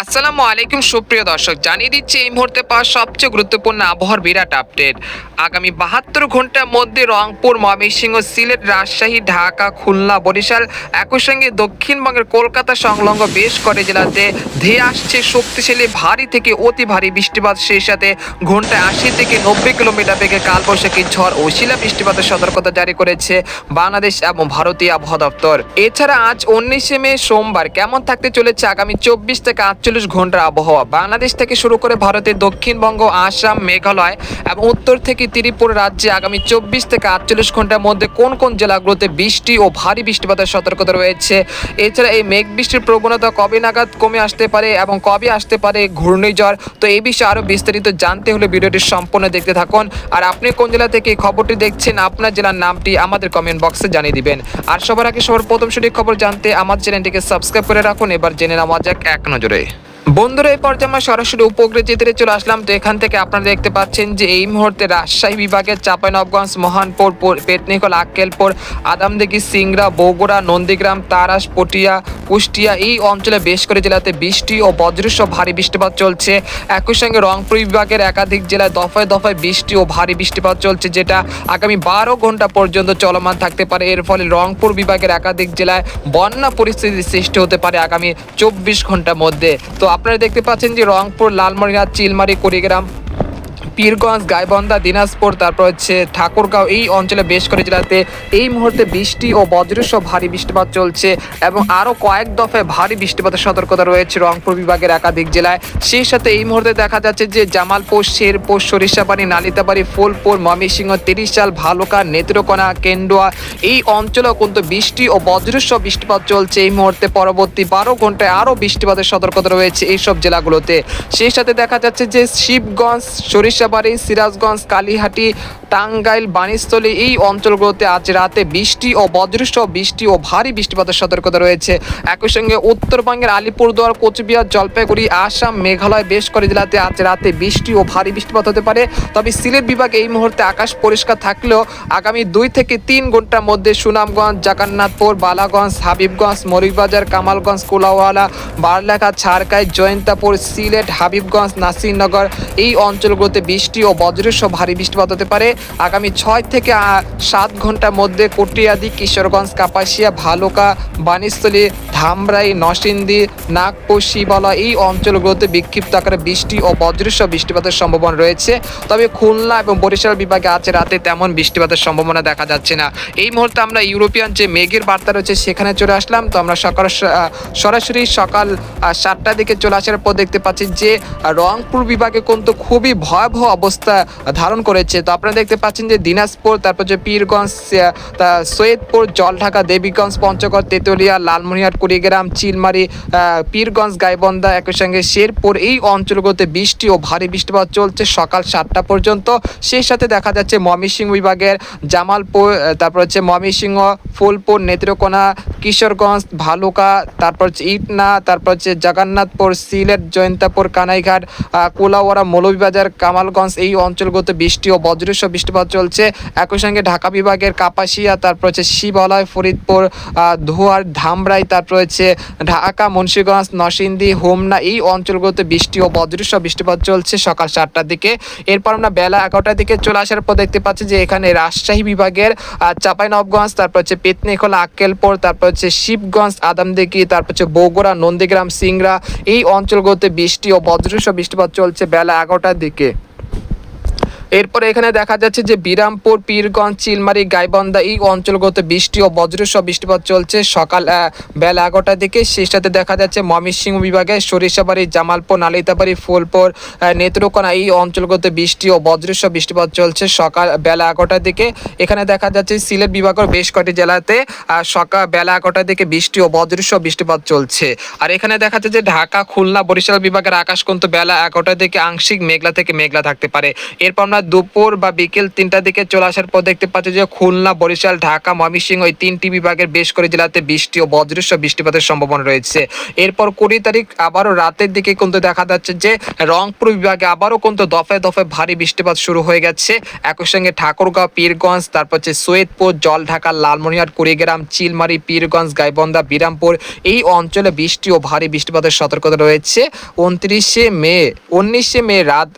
আসসালামু আলাইকুম, সুপ্রিয় দর্শক। জানিয়ে দিচ্ছি, এই মুহূর্তে পাওয়া সবচেয়ে গুরুত্বপূর্ণ আবহাওয়ার বিরাট আপডেট। আগামী বাহাত্তর ঘণ্টার মধ্যে রংপুর, ময়মনসিংহ, সিলেট, রাজশাহী, ঢাকা, খুলনা, বরিশাল, একই সঙ্গে দক্ষিণবঙ্গের কলকাতা সংলগ্ন বেশ কয়েক জেলাতে ধেয়ে আসছে শক্তিশালী ভারী থেকে অতি ভারী বৃষ্টিপাত। সেই সাথে ঘন্টায় আশি থেকে নব্বই কিলোমিটার বেগে কালবৈশাখী ঝড় ও শিলা বৃষ্টিপাতের সতর্কতা জারি করেছে বাংলাদেশ এবং ভারতীয় আবহাওয়া দপ্তর। এছাড়া আজ উনিশে মে, সোমবার কেমন থাকতে চলেছে আগামী চব্বিশ থেকে আটচল্লিশ ঘণ্টার আবহাওয়া। বাংলাদেশ থেকে শুরু করে ভারতের দক্ষিণবঙ্গ, আসাম, মেঘালয় এবং উত্তর থেকে ত্রিপুরা রাজ্যে আগামী চব্বিশ থেকে আটচল্লিশ ঘণ্টার মধ্যে কোন কোন জেলাগুলোতে বৃষ্টি ও ভারী বৃষ্টিপাতের সতর্কতা রয়েছে? এছাড়া এই মেঘ বৃষ্টির প্রবণতা কবে নাগাদ কমে আসতে পারে এবং কবে আসতে পারে ঘূর্ণিঝড়? তো এই বিষয়ে আরও বিস্তারিত জানতে হলে ভিডিওটি সম্পূর্ণ দেখতে থাকুন। আর আপনি কোন জেলা থেকে এই খবরটি দেখছেন, আপনার জেলার নামটি আমাদের কমেন্ট বক্সে জানিয়ে দিবেন। আর সবার আগে সবার প্রথম সঠিক খবর জানতে আমার চ্যানেলটিকে সাবস্ক্রাইব করে রাখুন। এবার জেনে নেওয়া যাক এক নজরে। বন্ধুরা, এই পর্যায়ে আমরা সরাসরি উপগ্রহ চিত্রে চলে আসলাম, তো এখান থেকে আপনারা দেখতে পাচ্ছেন যে এই মুহূর্তে রাজশাহী বিভাগের চাঁপাইনবগঞ্জ, মহানপুর পেটনিকল, আক্কেলপুর, আদামদিঘি, সিংড়া, বগুড়া, নন্দীগ্রাম, তারাস, পটিয়া, কুষ্টিয়া এই অঞ্চলে বেশ করে জেলাতে বৃষ্টি ও বজ্রসহ ভারী বৃষ্টিপাত চলছে। একই সঙ্গে রংপুর বিভাগের একাধিক জেলায় দফায় দফায় বৃষ্টি ও ভারী বৃষ্টিপাত চলছে, যেটা আগামী বারো ঘণ্টা পর্যন্ত চলমান থাকতে পারে। এর ফলে রংপুর বিভাগের একাধিক জেলায় বন্যা পরিস্থিতির সৃষ্টি হতে পারে আগামী চব্বিশ ঘণ্টার মধ্যে। তো আপনারা দেখতে পাচ্ছেন যে রংপুর লালমনিরহাট চিলমারি কুড়িগ্রাম পীরগঞ্জ, গাইবন্ধা, দিনাজপুর, তারপর হচ্ছে ঠাকুরগাঁও এই অঞ্চলে বেশ করে জেলাতে এই মুহূর্তে বৃষ্টি ও বজ্রসহ ভারী বৃষ্টিপাত চলছে এবং আরও কয়েক দফায় ভারী বৃষ্টিপাতের সতর্কতা রয়েছে রংপুর বিভাগের একাধিক জেলায়। সেই সাথে এই মুহূর্তে দেখা যাচ্ছে যে জামালপুর, শেরপুর, সরিষাবাড়ি, নালিতাবাড়ি, ফুলপুর, ময়মনসিংহ, তিরিশাল, ভালুকা, নেত্রকোনা, কেন্ডুয়া এই অঞ্চলেও কিন্তু বৃষ্টি ও বজ্রসহ বৃষ্টিপাত চলছে এই মুহূর্তে। পরবর্তী বারো ঘন্টায় আরও বৃষ্টিপাতের সতর্কতা রয়েছে এইসব জেলাগুলোতে। সেই সাথে দেখা যাচ্ছে যে শিবগঞ্জ সরিষাবাড়ি সিরাজগঞ্জ, কালীহাটি, টাঙ্গাইল, বাণীস্থলী এই অঞ্চলগুলোতে আজ রাতে বৃষ্টি ও বজ্রসহ বৃষ্টি ও ভারী বৃষ্টিপাতের সতর্কতা রয়েছে। একই সঙ্গে উত্তরবঙ্গের আলিপুরদুয়ার, কোচবিহার, জলপাইগুড়ি, আসাম, মেঘালয় বেশ করে জেলাতে আজ রাতে বৃষ্টি ও ভারী বৃষ্টিপাত হতে পারে। তবে সিলেট বিভাগে এই মুহূর্তে আকাশ পরিষ্কার থাকলেও আগামী দুই থেকে তিন ঘণ্টার মধ্যে সুনামগঞ্জ জাকান্নাথপুর বালাগঞ্জ, হাবিবগঞ্জ মরিকবাজার কামালগঞ্জ কোলাওয়ালা বারলেখা ছাড়কাই জয়ন্তাপুর, সিলেট, হাবিবগঞ্জ, নাসিরনগর এই অঞ্চলগুলোতে বৃষ্টি ও বজ্রসহ ভারী বৃষ্টিপাত হতে পারে। আগামী ছয় থেকে সাত ঘণ্টার মধ্যে কটিয়াদি, কিশোরগঞ্জ, কাপাসিয়া, ভালুকা বানিস্থলী ধামরাই, নরসিংদী, নাগপুর শিবালা এই অঞ্চলগুলোতে বিক্ষিপ্ত আকারে বৃষ্টি ও বজ্রসহ বৃষ্টিপাতের সম্ভাবনা রয়েছে। তবে খুলনা এবং বরিশাল বিভাগে আজ রাতে তেমন বৃষ্টিপাতের সম্ভাবনা দেখা যাচ্ছে না। এই মুহূর্তে আমরা ইউরোপিয়ান যে মেঘের বার্তা রয়েছে সেখানে চলে আসলাম। তো আমরা সকাল সরাসরি সকাল সাতটার দিকে চলে আসার পর দেখতে পাচ্ছি যে রংপুর বিভাগে কিন্তু খুবই ভয়াবহ অবস্থা ধারণ করেছে। তো আপনারা দেখতে পাচ্ছেন যে দিনাজপুর, তারপর যে পীরগঞ্জ সৈয়দপুর, জলঢাকা, দেবীগঞ্জ, পঞ্চগড়, তেতুলিয়া লালমনিরহাট কুড়িগ্রাম, চিলমারি পীরগঞ্জ, গাইবন্ধা, একই সঙ্গে শেরপুর এই অঞ্চলগুলোতে বৃষ্টি ও ভারী বৃষ্টিপাত চলছে সকাল সাতটা পর্যন্ত। সেই সাথে দেখা যাচ্ছে ময়মনসিংহ বিভাগের জামালপুর তারপর হচ্ছে ময়মনসিংহ, ফুলপুর, নেত্রকোনা, কিশোরগঞ্জ, ভালুকা, তারপর হচ্ছে ইটনা, তারপর হচ্ছে জগন্নাথপুর, সিলেট, জয়ন্তাপুর, কানাইঘাট কুলাওয়ারা মৌলভীবাজার কামালগঞ্জ এই অঞ্চলগুলোতে বৃষ্টি ও বজ্রসহ বৃষ্টিপাত চলছে। একই সঙ্গে ঢাকা বিভাগের কাপাসিয়া তারপর হচ্ছে শিবালয়, ফরিদপুর ধোয়ার, ধামরাই তারপর হচ্ছে ঢাকা, মুন্সিগঞ্জ, নরসিংদী, হোমনা এই অঞ্চলগুলোতে বৃষ্টি ও বজ্রসহ বৃষ্টিপাত চলছে সকাল সাতটার দিকে। এরপর আমরা বেলা এগারোটার দিকে চলে আসার পর দেখতে পাচ্ছি যে এখানে রাজশাহী বিভাগের চাপাইনবগঞ্জ তারপর হচ্ছে পেতনিখোলা, আক্কেলপুর তারপর হচ্ছে শিবগঞ্জ, আদামদিঘি তারপর হচ্ছে বগুড়া, নন্দীগ্রাম, সিংড়া। এই অঞ্চলগুলোতে বৃষ্টি ও বজ্রসহ বৃষ্টিপাত চলছে বেলা এগারোটার দিকে। এরপরে এখানে দেখা যাচ্ছে যে বিরামপুর, পীরগঞ্জ, চিলমারি, গাইবন্ধা এই অঞ্চলগুলোতে বৃষ্টি ও বজ্রসহ বৃষ্টিপাত চলছে। সকাল বেলা এগারোটার দিকে সেই সাথে দেখা যাচ্ছে ময়মনসিংহ বিভাগে সরিষাবাড়ি, জামালপুর, নালিতাবাড়ি, ফুলপুর নেত্রকোনা এই অঞ্চলগুলোতে বৃষ্টি ও বজ্রসহ বৃষ্টিপাত চলছে। সকাল, বেলা এগারোটার দিকে এখানে দেখা যাচ্ছে সিলেট বিভাগের বেশ কয়েকটি জেলাতে সকাল বেলা এগারোটার দিকে বৃষ্টি ও বজ্রসহ বৃষ্টিপাত চলছে। আর এখানে দেখা যাচ্ছে যে ঢাকা, খুলনা, বরিশাল বিভাগের আকাশ কিন্তু বেলা এগারোটার দিকে আংশিক মেঘলা থেকে মেঘলা থাকতে পারে। এরপর আমরা দুপুর বা বিকেল তিনটার দিকে চলে আসার পর দেখতে পাচ্ছি যে খুলনা, বরিশাল, ঢাকা, ময়মনসিংহ এই তিনটি বিভাগের বেশ করে জেলাতে বৃষ্টি ও বজ্রস্ব বৃষ্টিপাতের সম্ভাবনা রয়েছে। এরপর কুড়ি তারিখ আবারও রাতের দিকে কিন্তু দেখা যাচ্ছে যে রংপুর বিভাগে আবারও কিন্তু দফে দফে ভারী বৃষ্টিপাত শুরু হয়ে গেছে। একই সঙ্গে ঠাকুরগাঁও, পীরগঞ্জ, তারপর হচ্ছে সৈয়দপুর, জলঢাকা লালমনিরহাট কুড়িগ্রাম, চিলমারি, পীরগঞ্জ, গাইবন্ধা, বিরামপুর এই অঞ্চলে বৃষ্টি ও ভারী বৃষ্টিপাতের সতর্কতা রয়েছে। উনত্রিশে মে, উনিশে মে রাত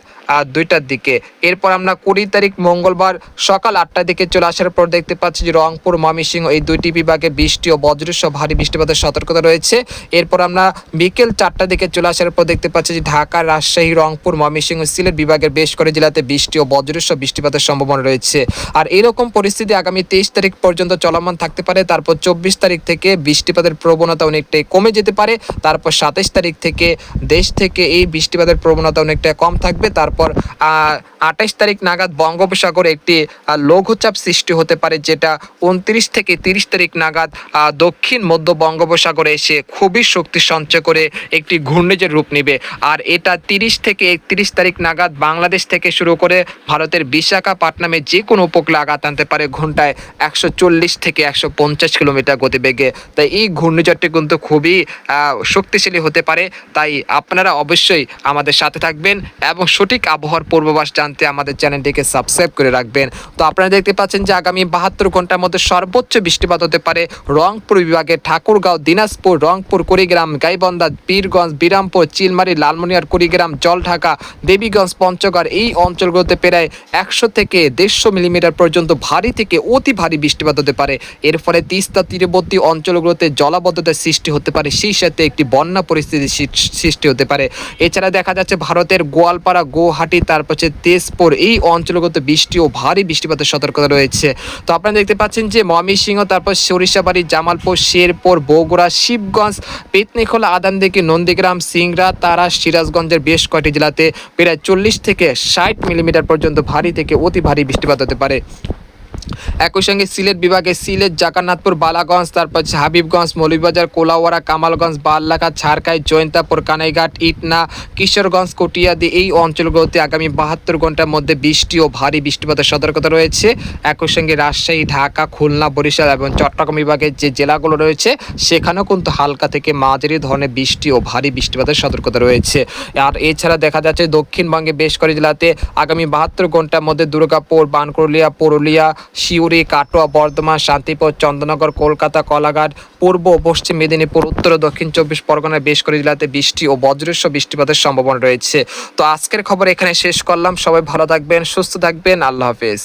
দুইটার দিকে। এরপর আমরা কুড়ি তারিখ মঙ্গলবার সকাল আটটার দিকে চলে আসার পর দেখতে পাচ্ছি যে রংপুর, ময়মনসিংহ এই দুইটি বিভাগে বৃষ্টি ও বজ্রসহ ভারী বৃষ্টিপাতের সতর্কতা রয়েছে। এরপর আমরা বিকেল চারটার দিকে চলে আসার পর দেখতে পাচ্ছি যে ঢাকা, রাজশাহী, রংপুর, ময়মনসিংহ সিলেট বিভাগের বেশ করে জেলাতে বৃষ্টি ও বজ্রসহ বৃষ্টিপাতের সম্ভাবনা রয়েছে। আর এরকম পরিস্থিতি আগামী তেইশ তারিখ পর্যন্ত চলমান থাকতে পারে। তারপর চব্বিশ তারিখ থেকে বৃষ্টিপাতের প্রবণতা অনেকটাই কমে যেতে পারে। তারপর সাতাইশ তারিখ থেকে দেশ থেকে এই বৃষ্টিপাতের প্রবণতা অনেকটা কম থাকবে। তারপর আঠাইশ তারিখ নাগাদ বঙ্গোপসাগরে একটি লঘুচাপ সৃষ্টি হতে পারে যেটা উনত্রিশ থেকে তিরিশ তারিখ নাগাদ দক্ষিণ মধ্য বঙ্গোপসাগরে এসে খুবই শক্তি সঞ্চয় করে একটি ঘূর্ণিঝড় রূপ নেবে। আর এটা তিরিশ থেকে একত্রিশ তারিখ নাগাদ বাংলাদেশ থেকে শুরু করে ভারতের বিশাখাপাটনামে যে কোনো উপকূলে আঘাত আনতে পারে ঘন্টায় একশো চল্লিশ থেকে একশো পঞ্চাশ কিলোমিটার গতিবেগে। তাই এই ঘূর্ণিঝড়টি কিন্তু খুবই শক্তিশালী হতে পারে। তাই আপনারা অবশ্যই আমাদের সাথে থাকবেন এবং সঠিক আবহাওয়ার পূর্বাভাস জানতে আমাদের চ্যানেলটিকে সাবস্ক্রাইব করে রাখবেন। তো আপনারা দেখতে পাচ্ছেন যে আগামী বাহাত্তর ঘণ্টার মধ্যে সর্বোচ্চ বৃষ্টিপাত হতে পারে রংপুর বিভাগে ঠাকুরগাঁও, দিনাজপুর, রংপুর, কুড়িগ্রাম, গাইবন্ধা বীরগঞ্জ বিরামপুর, চিলমারি লালমনিয়ার কুড়িগ্রাম, জলঢাকা, দেবীগঞ্জ, পঞ্চগড় এই অঞ্চলগুলোতে প্রায় একশো থেকে দেড়শো মিলিমিটার পর্যন্ত ভারী থেকে অতি ভারী বৃষ্টিপাত হতে পারে। এর ফলে তিস্তা তীরবর্তী অঞ্চলগুলোতে জলাবদ্ধতার সৃষ্টি হতে পারে, সেই সাথে একটি বন্যা পরিস্থিতি সৃষ্টি হতে পারে। এছাড়া দেখা যাচ্ছে ভারতের গোয়ালপাড়া গুয়াহাটি তারপর হচ্ছে তেজপুর এই অঞ্চলগত বৃষ্টি ও ভারী বৃষ্টিপাতের সতর্কতা রয়েছে। তো আপনারা দেখতে পাচ্ছেন যে ময়মনসিংহ, তারপর সরিষাবাড়ি, জামালপুর, শেরপুর, বগুড়া, শিবগঞ্জ, পেতনিখোলা আদানদিকে নন্দীগ্রাম, সিংড়া, তারা, সিরাজগঞ্জের বেশ কয়টি জেলাতে প্রায় চল্লিশ থেকে ষাট মিলিমিটার পর্যন্ত ভারী থেকে অতি ভারী বৃষ্টিপাত হতে পারে। একই সঙ্গে সিলেট বিভাগে সিলেট জাকান্নাথপুর বালাগঞ্জ, তারপর হাবিবগঞ্জ, মৌলভীবাজার কোলাওয়ারা কামালগঞ্জ, বাল্লাঘাট, ঝাড়খাই জয়ন্তাপুর কানাইঘাট, ইটনা, কিশোরগঞ্জ, কটিয়াদি এই অঞ্চলগুলোতে আগামী বাহাত্তর ঘণ্টার মধ্যে বৃষ্টি ও ভারী বৃষ্টিপাতের সতর্কতা রয়েছে। একই সঙ্গে রাজশাহী, ঢাকা, খুলনা, বরিশাল এবং চট্টগ্রাম বিভাগের যে জেলাগুলো রয়েছে, সেখানেও কিন্তু হালকা থেকে মাঝারি ধরনের বৃষ্টি ও ভারী বৃষ্টিপাতের সতর্কতা রয়েছে। আর এছাড়া দেখা যাচ্ছে দক্ষিণবঙ্গে বেশ কয়েক জেলাতে আগামী বাহাত্তর ঘণ্টার মধ্যে দুর্গাপুর বানকুরলিয়া পুরুলিয়া শিউরি, কাটোয়া, বর্ধমান, শান্তিপুর চন্দ্রনগর কলকাতা, কলাঘাট, পূর্ব, পশ্চিম মেদিনীপুর, উত্তর ও দক্ষিণ চব্বিশ পরগনার বেশ করে জেলাতে বৃষ্টি ও বজ্রস্ব বৃষ্টিপাতের সম্ভাবনা রয়েছে। তো আজকের খবর এখানে শেষ করলাম। সবাই ভালো থাকবেন, সুস্থ থাকবেন। আল্লাহ হাফেজ।